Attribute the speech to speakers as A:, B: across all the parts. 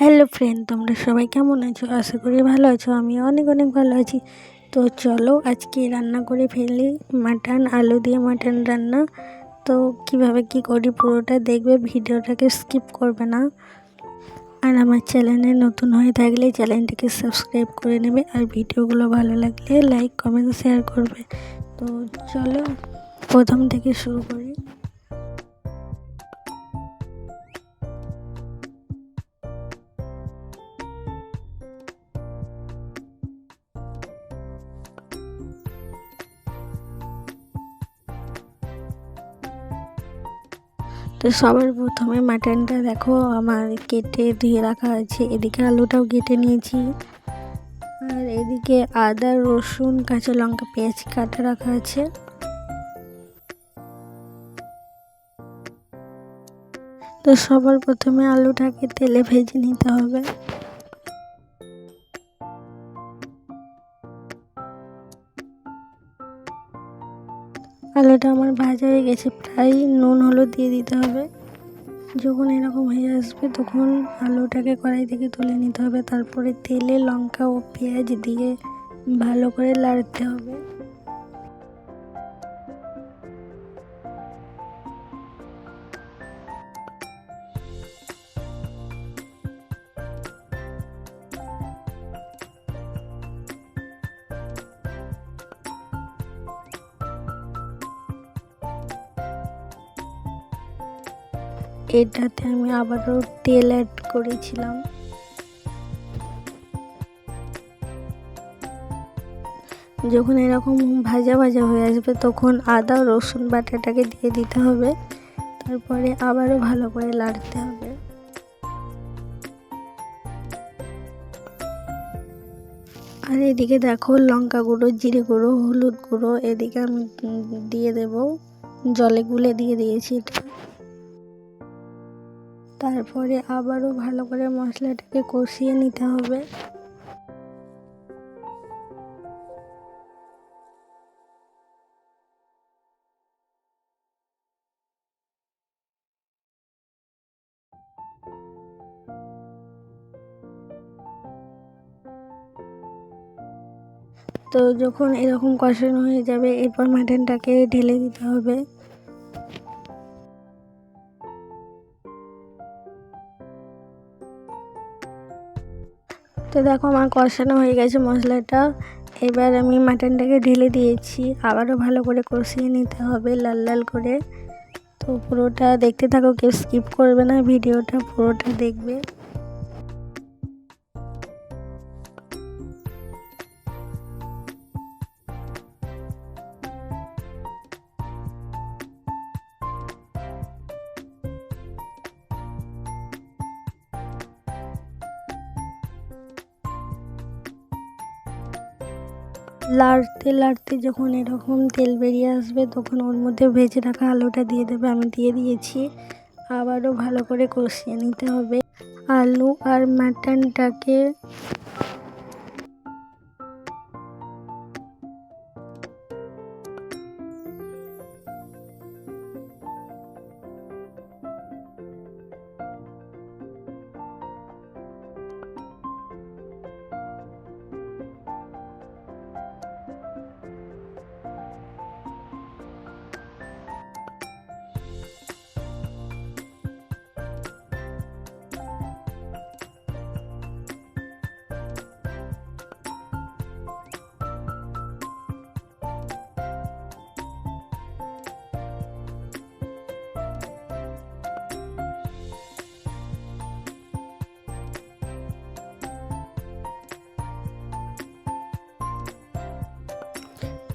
A: Hello friend তোমরা সবাই কেমন আছো? আশা করি ভালো আছো আমি অনেক অনেক ভালো আছি। তো চলো আজকে রান্না করে ফেলি, মাটন, আলু দিয়ে মাটন রান্না। তো কীভাবে কি করি পুরোটা দেখবে, ভিডিওটাকে স্কিপ করবে না। আর আমার চ্যানেলে নতুন হয়ে থাকলে চ্যানেলটিকে সাবস্ক্রাইব করে নেবে, আর ভিডিওগুলো ভালো লাগলে লাইক কমেন্ট শেয়ার করবে। তো চলো প্রথম থেকে শুরু করি। তো সবার প্রথমে মাটনটা দেখো, আমার কেটে ধুয়ে রাখা আছে এদিকে আলুটাও কেটে নিয়েছি। আর এদিকে আদা, রসুন, কাঁচা লঙ্কা, পেঁয়াজ কাটা রাখা আছে। তো সবার প্রথমে আলুটাকে তেলে ভেজে নিতে হবে। আলুটা আমার ভাজা হয়ে গেছে, প্রায় নুন, হলুদ দিয়ে দিতে হবে। যখন এরকম হয়ে আসবে, তখন আলুটাকে কড়াই থেকে তুলে নিতে হবে। তারপরে তেলে লঙ্কা ও পেঁয়াজ দিয়ে ভালো করে লাড়তে হবে। এটাতে আমি আবারও তেল অ্যাড করেছিলাম। যখন এরকম ভাজা ভাজা হয়ে আসবে তখন আদা, রসুন বাটাটাকে দিয়ে দিতে হবে। তারপরে আবারও ভালো করে লাড়তে হবে। আর এদিকে দেখো লঙ্কা গুঁড়ো, জিরে গুঁড়ো, হলুদ গুঁড়ো এদিকে আমি দিয়ে দেব। জলে গুলে দিয়ে দিয়েছি এটা। তারপরে আবারও ভালো করে মশলাটাকে কষিয়ে নিতে হবে। তো যখন এরকম কষানো হয়ে যাবে, এরপর মাটনটাকে ঢেলে দিতে হবে। তো দেখো আমার কষানো হয়ে গেছে মশলাটা। এবার আমি মাটনটাকে ঢেলে দিয়েছি। আবারও ভালো করে কষিয়ে নিতে হবে লাল লাল করে। তো পুরোটা দেখতে থাকো, কেউ স্কিপ করবে না, ভিডিওটা পুরোটা দেখবে। লাড়তে লাড়তে যখন এরকম তেল বেরিয়ে আসবে, তখন ওর মধ্যে ভেজে রাখা আলুটা দিয়ে দেবে। আমি দিয়ে দিয়েছি। আবারও ভালো করে কষিয়ে নিতে হবে। আলু আর মাটনটাকে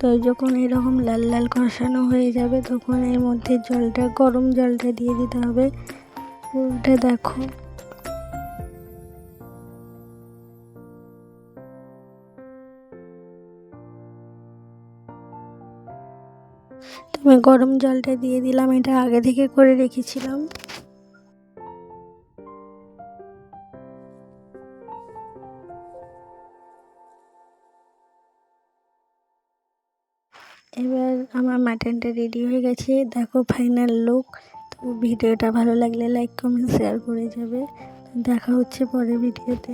A: তো যখন এরকম লাল লাল কষানো হয়ে যাবে, তখন এর মধ্যে জলটা, গরম জলটা দিয়ে দিতে হবে। পুরোটা দেখো। আমি গরম জলটা দিয়ে দিলাম, এটা আগে থেকে করে রেখেছিলাম। এবার আমার মাটনটা রেডি হয়ে গেছে। দেখো ফাইনাল লুক তো ভিডিওটা ভালো লাগলে লাইক কমেন্ট শেয়ার করে যাবে। দেখা হচ্ছে পরের ভিডিওতে।